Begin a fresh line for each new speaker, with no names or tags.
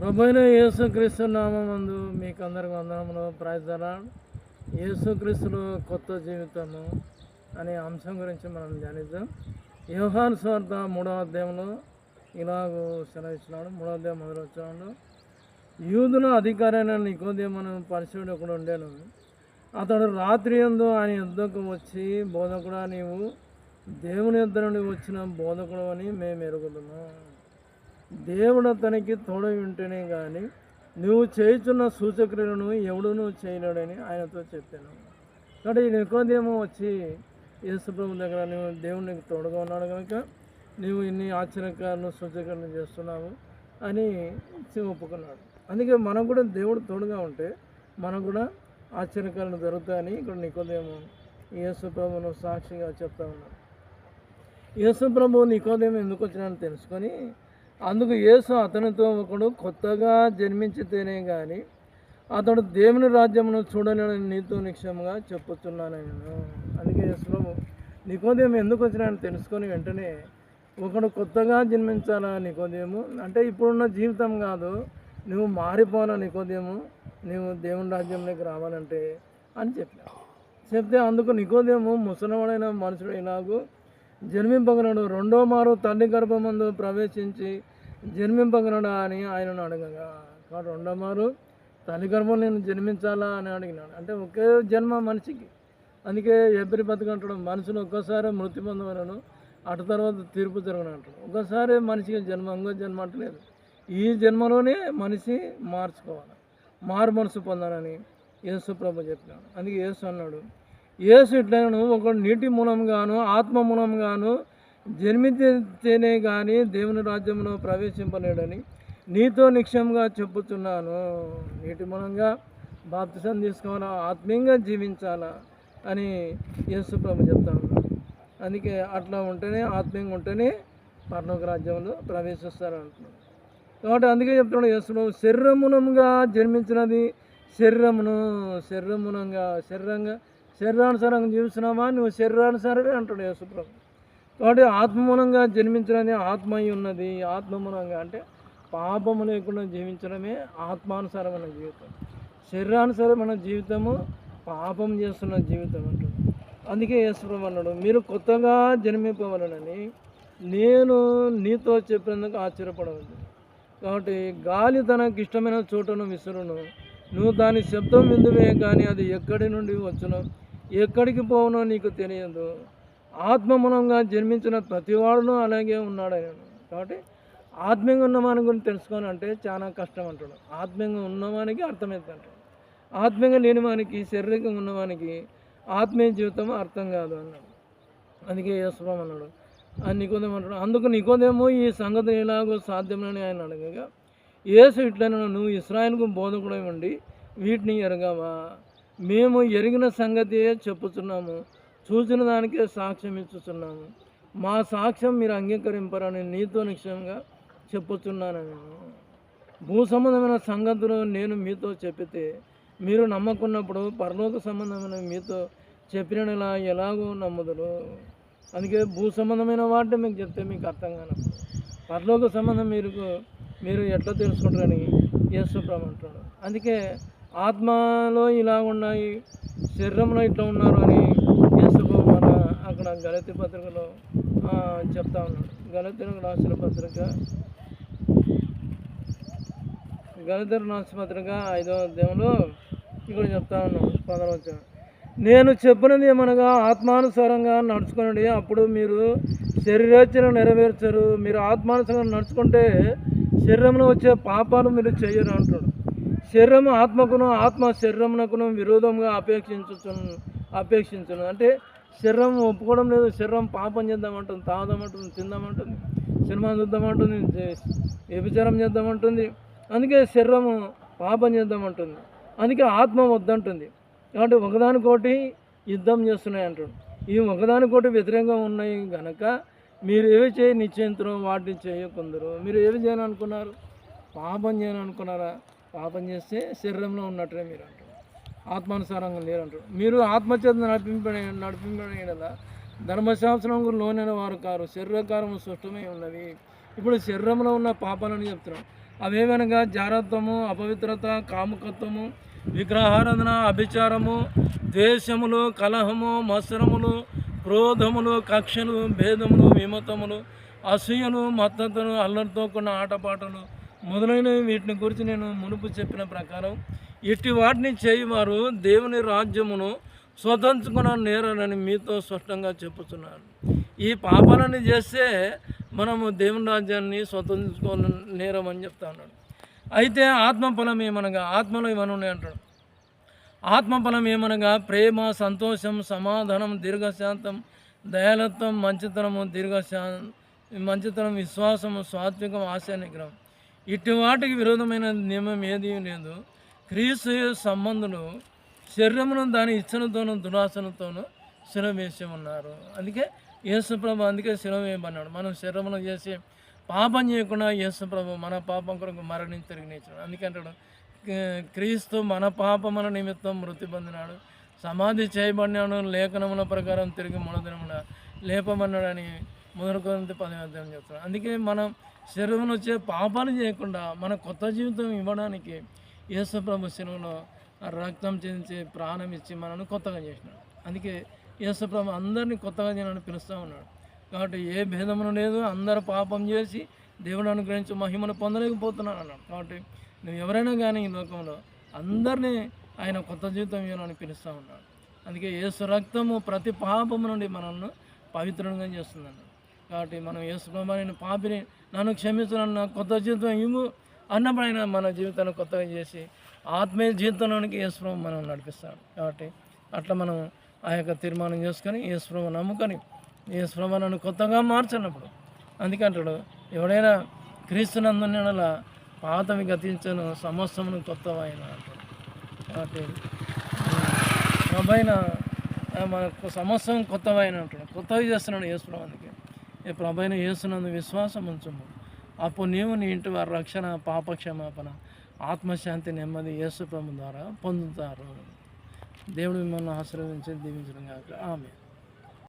ప్రభుైన యేసుక్రీస్తు నామందు మీకు అందరికి వందనములు ప్రార్థన యేసుక్రీస్తులో కొత్త జీవితము అనే అంశం గురించి మనం ధ్యానిద్దాం. యోహాన్ స్వార్థ మూడవ అధ్యాయంలో ఇలాగూ సెలవిచ్చినాడు. మూడవ అధ్యాయం మొదలు వచ్చినాడు. యూదుల అధికారైన నికోదేమను పరిశుడు ఒకడు ఉండేను. అతడు రాత్రి ఎందు ఆయన యుద్ధకు వచ్చి బోధకుడా నీవు దేవుని యుద్ధ నుండి వచ్చిన బోధకుడు అని మేము ఎరుగుతున్నాం దేవుడు అతనికి తోడై ఉంటేనే కానీ నువ్వు చేయుచున్న సూచక్రియలను ఎవడునూ చేయలేడని ఆయనతో చెప్పాను. కాబట్టి ఈ నికోదేమో వచ్చి యేసుప్రభు దగ్గర నువ్వు దేవునికి తోడుగా ఉన్నాడు కనుక నువ్వు ఇన్ని ఆశ్చర్యకాలను సూచకలను చేస్తున్నావు అని ఒప్పుకున్నాడు. అందుకే మనం కూడా దేవుడు తోడుగా ఉంటే మనకు కూడా ఆశ్చర్యకాలను జరుగుతాయని ఇక్కడ నికోదేమో యేసుప్రభును సాక్షిగా చెప్తా ఉన్నాడు. యేసుప్రభు నికోదేమో ఎందుకు వచ్చినా తెలుసుకొని అందుకు యేసు అతనితో ఒకడు కొత్తగా జన్మించితేనే కానీ అతడు దేవుని రాజ్యమును చూడలేని నీతో నిక్షంగా చెప్పుతున్నాను నేను అందుకే యేసుప్రభు నికోదేము ఎందుకు వచ్చినాయని తెలుసుకొని వెంటనే ఒకడు కొత్తగా జన్మించాలా నికోదేము? అంటే ఇప్పుడున్న జీవితం కాదు నువ్వు మారిపోవాలా నికోదేము? నువ్వు దేవుని రాజ్యంలోకి రావాలంటే అని చెప్పాను. చెప్తే అందుకు నికోదేము? ముసలివాడైన మనుషుడైనాకు జన్మింపగలడు. రెండో మారు తల్లి గర్భమందు ప్రవేశించి జన్మింపగలడా అని ఆయనను అడగగా కాబట్టి రెండో తల్లి గర్భం నేను జన్మించాలా అని అడిగినాడు. అంటే ఒకే జన్మ మనిషికి. అందుకే ఎబ్బరి బతుకంటాడు మనుషులు ఒక్కసారి మృతి పొందవలను అటు తర్వాత తీర్పు జరగనంటాడు ఒకసారి మనిషికి జన్మ ఇంకో జన్మ అంటలేదు. ఈ జన్మలోనే మనిషి మార్చుకోవాలి. మారు మనసు పొందాలని యేసు ప్రభు చెప్పినాడు. అందుకే యేసు అన్నాడు యేసు ఇట్లను ఒక నీటి మూలంగాను ఆత్మ మూలంగాను జన్మితేనే కానీ దేవుని రాజ్యంలో ప్రవేశింపలేడని నీతో నిక్షంగా చెప్పుతున్నాను నీటి మూలంగా బాప్తిసం తీసుకోవాలా ఆత్మీయంగా జీవించాలా అని యేసు ప్రభు చెప్తా ఉన్నాడు. అందుకే అట్లా ఉంటేనే ఆత్మీయంగా ఉంటేనే పర్లోక రాజ్యంలో ప్రవేశిస్తారు అంటున్నాడు. కాబట్టి అందుకే చెప్తున్నాడు యేసుడు శరీరమునంగా జన్మించినది శరీరమును శరీరమునంగా శరీరంగా శరీరానుసారంగా జీవిస్తున్నావా? నువ్వు శరీరానుసారమే అంటాడు యేసుప్రభు కాబట్టి ఆత్మమూలంగా జన్మించడమే ఆత్మ అయి ఉన్నది. ఆత్మమూలంగా అంటే పాపము లేకుండా జీవించడమే ఆత్మానుసారమైన జీవితం. శరీరానుసారమైన జీవితము పాపం చేస్తున్న జీవితం అంటుంది. అందుకే యేసుప్రభు అన్నాడు మీరు కొత్తగా జన్మింపవలనని నేను నీతో చెప్పినందుకు ఆశ్చర్యపడవద్దు. కాబట్టి గాలి తనకు ఇష్టమైన చోటను విసురును. నువ్వు దాని శబ్దం విందువే కానీ అది ఎక్కడి నుండి వచ్చునో? ఎక్కడికి పోవునో నీకు తెలియదు. ఆత్మమూలంగా జన్మించిన ప్రతివాడును అలాగే ఉన్నాడని. కాబట్టి ఆత్మీయంగా ఉన్నవాని గురించి తెలుసుకోవాలంటే చాలా కష్టం అంటాడు ఆత్మీయంగా ఉన్నవానికి అర్థమైంది అంటాడు. ఆత్మీయంగా లేని వానికి శారీరకంగా ఉన్నవానికి ఆత్మీయ జీవితం అర్థం కాదు అన్నాడు. అందుకే యశ్వం అన్నాడు ఆ నికోదేమో అంటాడు అందుకు నికోదేమో ఈ సంగతి ఎలాగో సాధ్యమని ఆయన అడగగా ఏసు ఇట్లైనా నువ్వు ఇస్రాయల్కు బోధకుడై ఉండి వీటిని ఎరగావా? మేము ఎరిగిన సంగతియే చెప్పుతున్నాము చూసిన దానికే సాక్ష్యం ఇచ్చుతున్నాము మా సాక్ష్యం మీరు అంగీకరింపరని నీతో నిశ్చయంగా చెప్పుచున్నాను నేను. భూ సంబంధమైన సంగతులు నేను మీతో చెప్పితే మీరు నమ్మకున్నప్పుడు పరలోక సంబంధమైన మీతో చెప్పినలా ఎలాగో నమ్ముదురు. అందుకే భూ సంబంధమైన వాటిని మీకు చెప్తే మీకు అర్థం కానప్పుడు పరలోక సంబంధం మీరు మీరు ఎట్లా తెలుసుకుంటారని యేసుప్రభు అంటున్నాడు. అందుకే ఆత్మలో ఇలా ఉన్నాయి శరీరంలో ఇట్లా ఉన్నారు అని మన గలతి పత్రికలో చెప్తా ఉన్నాడు గలతీలకు రాసిన పత్రిక. గణితులు రాసిన పత్రిక ఐదో అధ్యాయంలో ఇక్కడ చెప్తా ఉన్నాడు పదవచన నేను చెప్పినది ఏమనగా ఆత్మానుసారంగా నడుచుకోండి అప్పుడు మీరు శరీరోచన నెరవేర్చరు. మీరు ఆత్మానుసారంగా నడుచుకుంటే శరీరంలో వచ్చే పాపాలు మీరు చేయరు అంటాడు. శరీరం ఆత్మకును ఆత్మ శరీరమునకును విరోధంగా అపేక్షించు అపేక్షించను. అంటే శరీరం ఒప్పుకోవడం లేదు శరీరం పాపం చేద్దామంటుంది తాగుదామంటుంది తిందామంటుంది సినిమా చూద్దామంటుంది వ్యభిచారం చేద్దామంటుంది. అందుకే శరీరం పాపం చేద్దామంటుంది. అందుకే ఆత్మ వద్దంటుంది. కాబట్టి ఒకదానికోటి యుద్ధం చేస్తున్నాయి అంటాడు. ఈ ఒకదానికోటి వ్యతిరేకంగా ఉన్నాయి కనుక మీరు ఏవి చేయ నిశ్చయించరు వాటిని చేయకుందరు మీరు ఏవి చేయాలనుకున్నారు? పాపం చేయాలనుకున్నారా? పాపం చేస్తే శరీరంలో ఉన్నట్టే మీరు అంటారు ఆత్మానుసారంగా లేరంటారు. మీరు ఆత్మచేత నడిపింపడే నడిపింపడేలా ధర్మశాస్త్రం లోనైన వారు కారు. శరీరకారము స్పష్టమై ఉన్నది. ఇప్పుడు శరీరంలో ఉన్న పాపాలని చెప్తున్నాం. అవేవనగా? జారత్వము అపవిత్రత కాముకత్వము విగ్రహారాధన అభిచారము ద్వేషములు కలహము మత్సరములు క్రోధములు కక్షలు భేదములు విమతములు అసూయలు మద్దతులు అల్లరితో కూడిన ఆటపాటలు మొదలైనవి వీటిని గురించి నేను మునుపు చెప్పిన ప్రకారం ఇట్టి వాటిని చేయవారు దేవుని రాజ్యమును స్వతంత్రుకున్న నేరని మీతో స్పష్టంగా చెప్పుతున్నాను ఈ పాపాలని చేస్తే మనము దేవుని రాజ్యాన్ని స్వతంత్రించుకోవాలని నేరం అని చెప్తా ఉన్నాడు అయితే ఆత్మఫలం ఏమనగా? ఆత్మలో ఇవన్నీ ఉన్నాయి అంటాడు? ఆత్మఫలం ఏమనగా? ప్రేమ సంతోషం సమాధానం దీర్ఘశాంతం దయాలత్వం మంచితనము దీర్ఘశా మంచితనం విశ్వాసము సాత్వికం ఆశా నిగ్రహం ఇటు వాటికి విరోధమైన నియమం ఏది లేదు. క్రీస్తు సంబంధును శరీరమును దాని ఇచ్చనతోనూ దురాసనతోనూ శిరవేసి ఉన్నారు. అందుకే యేసుప్రభు అందుకే శిరవేయమన్నాడు మనం శరీరమును చేసి పాపం చేయకుండా యేసుప్రభు మన పాపం కొరకు మరణించి తిరిగి అందుకంటాడు క్రీస్తు మన పాపముల నిమిత్తం మృతి పొందినాడు. సమాధి చేయబడినాడు. లేఖనముల ప్రకారం తిరిగి మూడదినమున లేపమన్నాడని మొదటి కొరింథీ పదవి చెప్తున్నాడు. అందుకే మనం శరీరమును వచ్చే పాపాలు చేయకుండా మన కొత్త జీవితం ఇవ్వడానికి యేసుప్రభు శిలువలో రక్తం చెందించి ప్రాణం ఇచ్చి మనల్ని కొత్తగా చేసినాడు. అందుకే యేసుప్రభు అందరినీ కొత్తగా చేయాలని పిలుస్తూ ఉన్నాడు. కాబట్టి ఏ భేదమును లేదు అందరు పాపం చేసి దేవుడు అనుగ్రహించి మహిమను పొందలేకపోతున్నాడు అన్నాడు. కాబట్టి నువ్వు ఎవరైనా కానీ ఈ లోకంలో అందరినీ ఆయన కొత్త జీవితం ఇవ్వాలని పిలుస్తూ ఉన్నాడు. అందుకే యేసు రక్తము ప్రతి పాపము నుండి మనల్ని పవిత్రంగా చేస్తుంది కాబట్టి మనం యేసు ప్రభు నేను పాపిని నన్ను క్షమించను నా కొత్త జీవితం ఇవ్వు అన్నప్పుడు ఆయన మన జీవితాన్ని కొత్తగా చేసి ఆత్మీయ జీవితంలోనికి యేసుప్రభు మనం నడిపిస్తాడు. కాబట్టి అట్లా మనం ఆ యొక్క తీర్మానం చేసుకొని యేసుప్రభు నమ్ముకొని యేసుప్రభు నన్ను కొత్తగా మార్చినప్పుడు అందుకంటాడు ఎవడైనా క్రీస్తునందున పాతవి గతించను సమస్తమును కొత్తవైన అంటాడు. కాబట్టి ప్రభైన మనకు సమస్తం కొత్తవైన అంటాడు. కొత్తవి చేస్తున్నాడు యేసుప్రభు అందుకే. ఈ ప్రభైన యేసునందు విశ్వాసం ఉంచము. అప్పుడు నీవు నీ ఇంటి వారి రక్షణ పాపక్షమాపణ ఆత్మశాంతి నెమ్మది యేసుప్రభు ద్వారా పొందుతారు. దేవుడు మిమ్మల్ని ఆశీర్వదించి దీవించడం కాక ఆమె